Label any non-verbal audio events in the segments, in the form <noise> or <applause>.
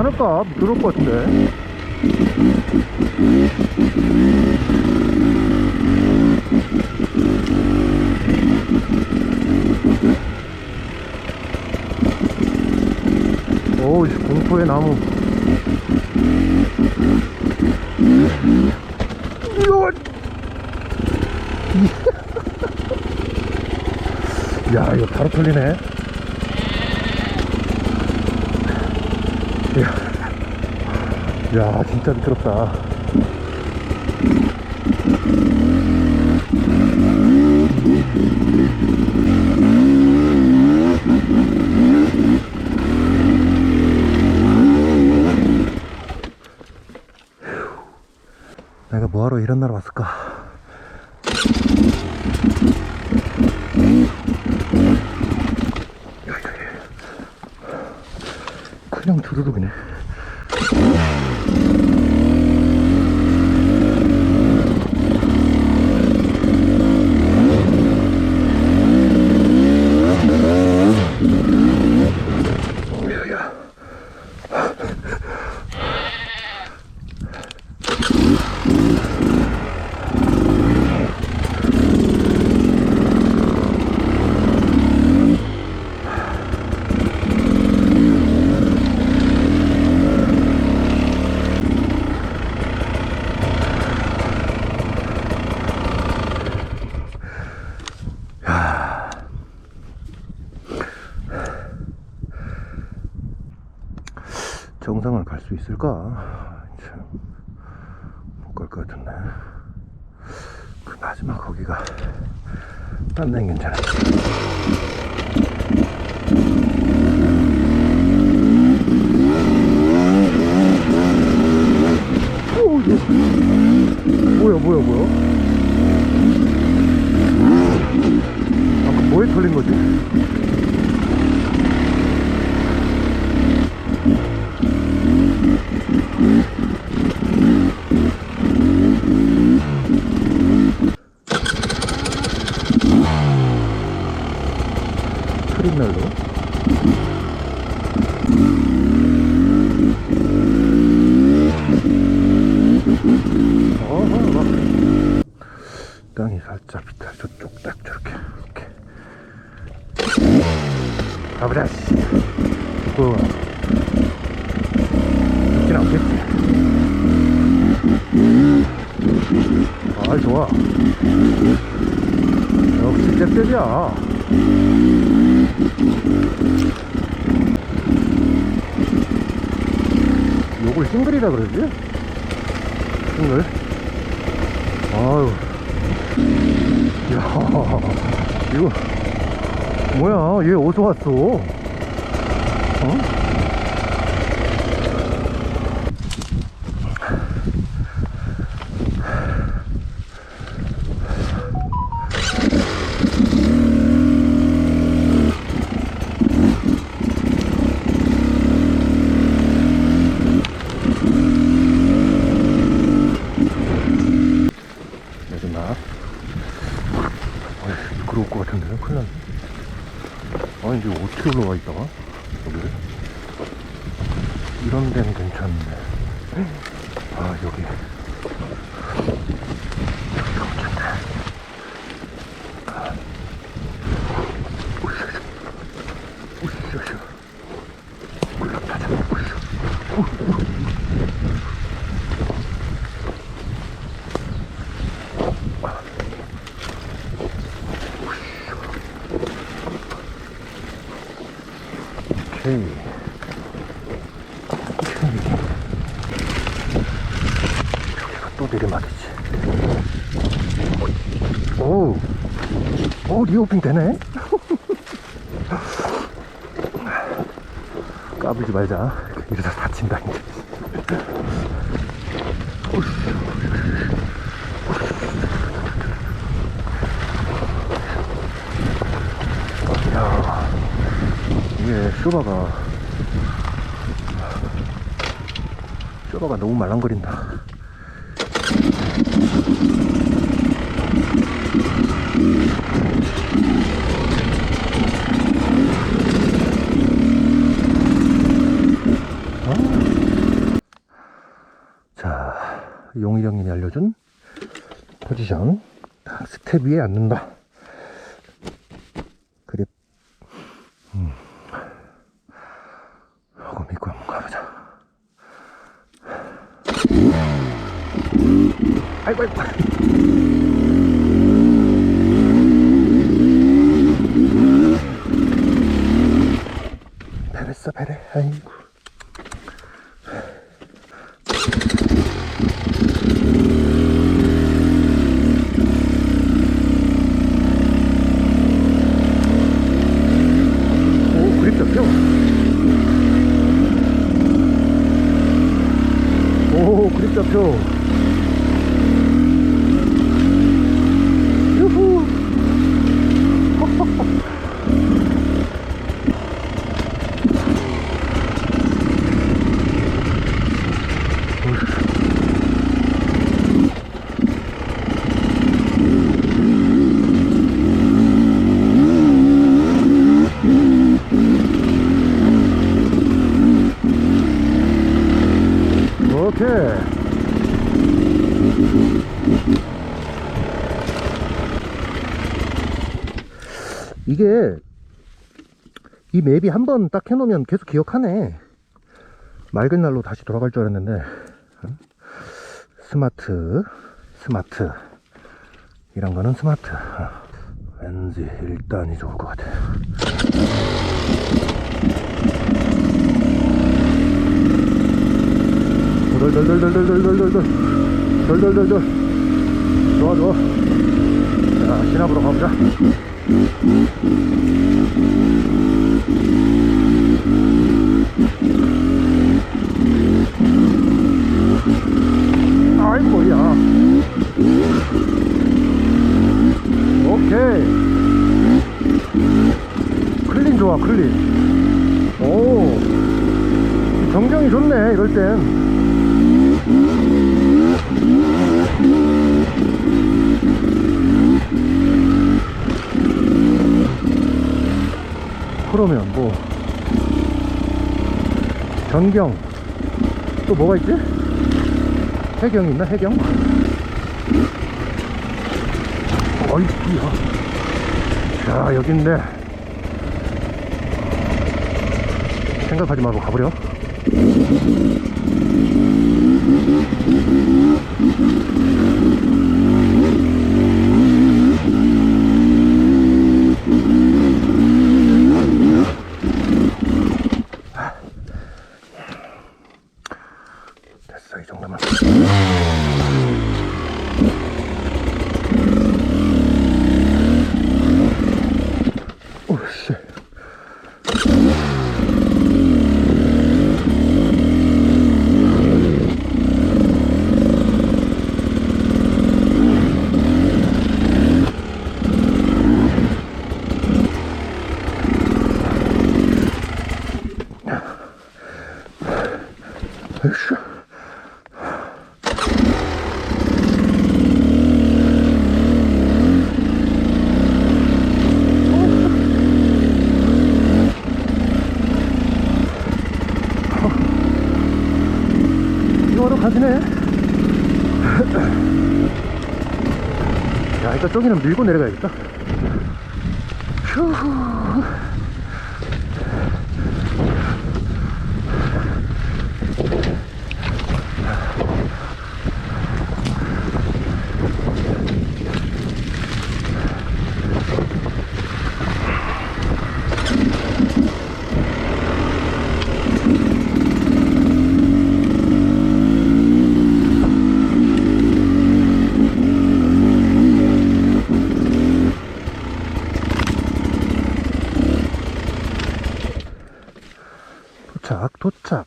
괜찮을까? 미끄러울 것 같은데. 오우 씨, 공포의 나무. <laughs> 야 이거 바로 털리네 야, 야 진짜 미끄럽다. 내가 뭐하러 이런 날 왔을까 두루 갈수 있을까? 참, 못갈 것 같은데. 그 마지막 거기가, 딴 데는 괜찮아. 오, 예. 뭐야, 뭐야, 뭐야? 아까 뭐에 털린 거지? 트림날로. 어허. 땅이 살짝 비탈 저쪽 딱 저렇게 이렇게. 가보자 씨. 그, 죽진 않겠지. 아이 좋아. 역시 잽잽이야 요걸 싱글이라 그러지? 싱글 아유 야 이거 뭐야 얘 어디서 왔어 어? 마지막 아이 미끄러울 것 같은데 큰일 났네 아니 이제 어떻게 올라가 있다가? 여기를 이런 데는 괜찮은데 아 여기 여기가 괜찮네 아. 으쌰, 으쌰. 으쌰. 올라타자 으쌰. 우, 우. 오케이. 또 내리막이지. 오, 오, 리오핑 되네? <laughs> 까불지 말자. 이러다 다친다, 이제. 쇼바가 쇼바가 너무 말랑거린다 어? 자 용일형님이 알려준 포지션 스텝 위에 앉는다 아이고, 아이고. 배랬어, 배래. 아이고. 오, 그립 잡혀. 오, 그립 잡혀. 유후. 오케 이. 이게 이 맵이 한 번 딱 해놓으면 계속 기억하네. 맑은 날로 다시 돌아갈 줄 알았는데 어? 스마트, 스마트 이런 거는 스마트. 어. 왠지 일단이 좋을 것 같아. 덜덜덜덜덜덜덜덜 덜덜덜덜 좋아 좋아 자 시나브로 가보자 아이고 야 오케이 클린 좋아 클린 오 정경이 좋네 이럴 땐 그러면 뭐 전경 또 뭐가 있지? 해경 있나 해경? 어이구야 자 여긴데 생각하지 말고 가버려 됐어 이 정도면 오씨 으쌰 이거로 가시네 야 일단 저기는 밀고 내려가야겠다 휴 도착 도착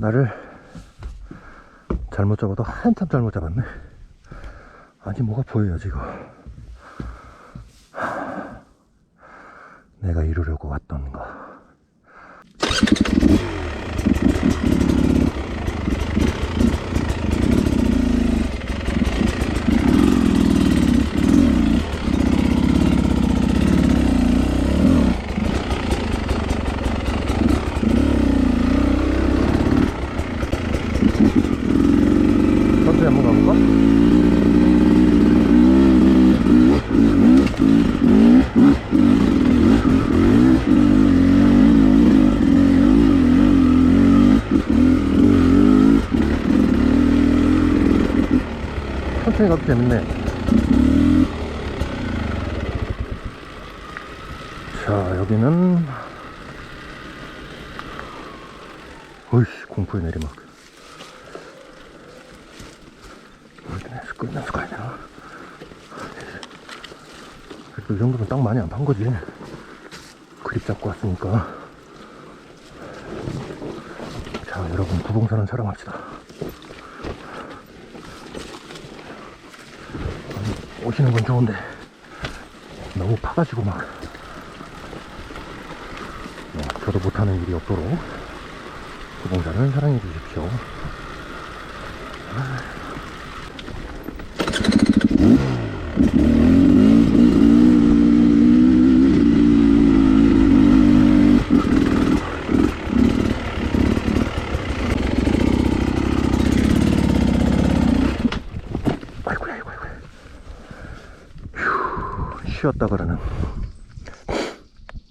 나를 잘못 잡아도 한참 잘못 잡았네. 아니 뭐가 보여요 지금 내가 이루려고 왔던 거 천천히 가도 재밌네. 자, 여기는, 어이씨, 공포의 내리막. 여기는 끌면서 가야 되나? 그래도 이 정도면 땅 많이 안 판 거지. 그립 잡고 왔으니까. 자, 여러분, 부동산은 사랑합시다. 아니, 오시는 건 좋은데, 너무 파가지고 막, 어, 저도 못하는 일이 없도록 부동산을 사랑해 주십시오. 아이고야, 아이고, 아이고. 휴, 쉬었다 그러는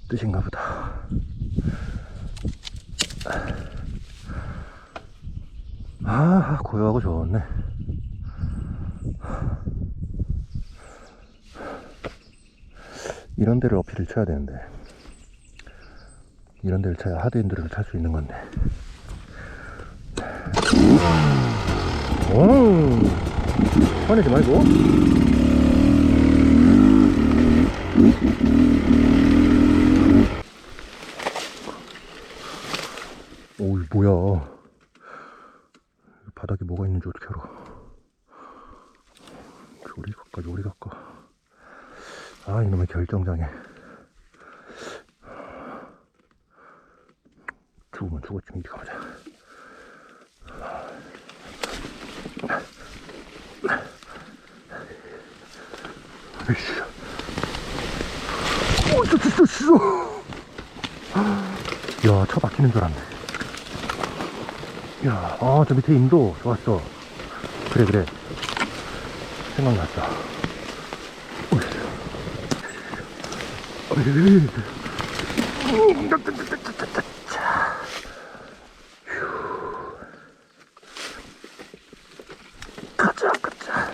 뜻인가 보다. 아, 고요하고 좋네. 이런 데를 어필을 쳐야 되는데. 이런 데를 쳐야 하드엔드를 찰수 있는 건데. 오! 화내지 말고. 오이 뭐야? 바닥에 뭐가 있는지 어떻게 알아? 요리 갈까 요리 갈까? 아 이놈의 결정장애. 죽으면 죽었지 이리 가보자. 에 이씨. 어, 진짜, 진짜, 진짜. 야, 차 막히는 줄 알았네. 야, 아, 저 밑에 임도 좋았어. 그래, 그래. 생각났어. 어이. 어이. 음, 따, 따, 따, 따, 따, 따, 자. 휴. 가자, 가자.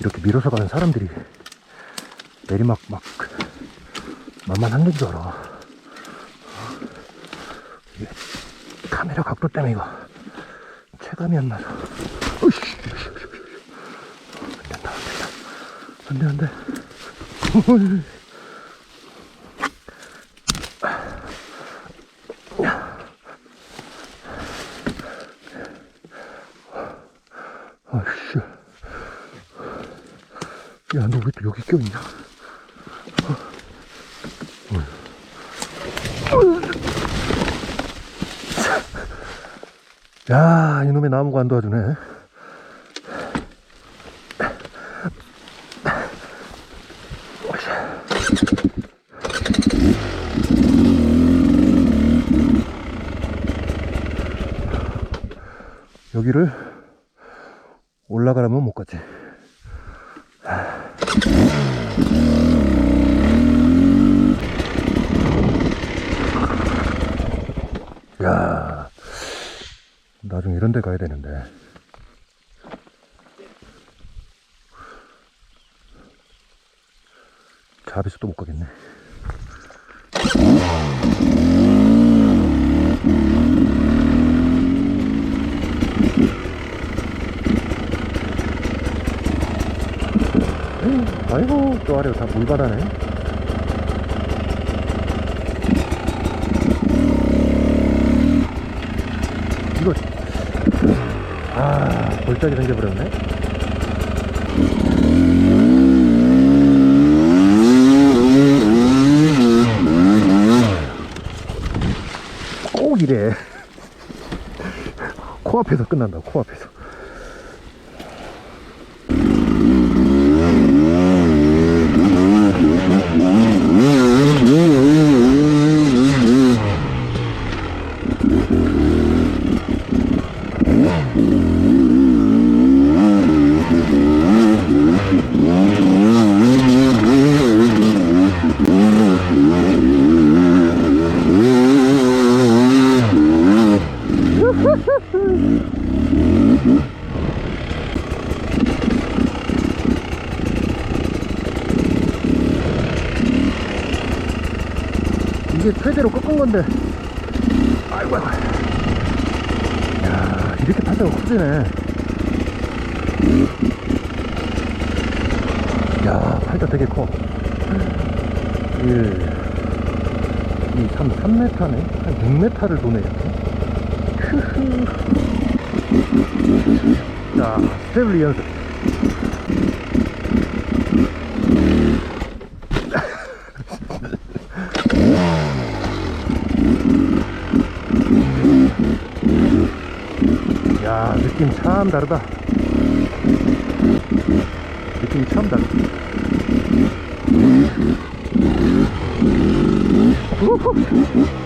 이렇게 밀어서 가는 사람들이 내리막 막 만만한 줄 알아. 이게 카메라 각도 때문에 이거 체감이 안 나서. 으이씨, 으이씨, 으이씨, 으이씨. 안 된다, 안 된다. 안 돼, 안 돼. 어이. 아이씨. 야, 여기 껴있냐? 야, 이놈의 나무가 안 도와주네. 여기를 올라가려면 못 가지. 야, 나중에 이런 데 가야 되는데. 또못 가겠네. 아이고, 또 아래 다 물바다네. 이거 아 골짜기 생겨버렸네. 꼭 이래. <laughs> 코앞에서 끝난다 코앞에서 이게 최대로 꺾은 건데. 아이고 아이고 야 이렇게 파자가 커지네. 야 팔자 되게 커. 1, 2, 3, 3m네? 한 6m를 도네 이렇게 흐흐. 자 스테블리 연습. 야 느낌 참 다르다. 느낌이 참 다르다. 우후.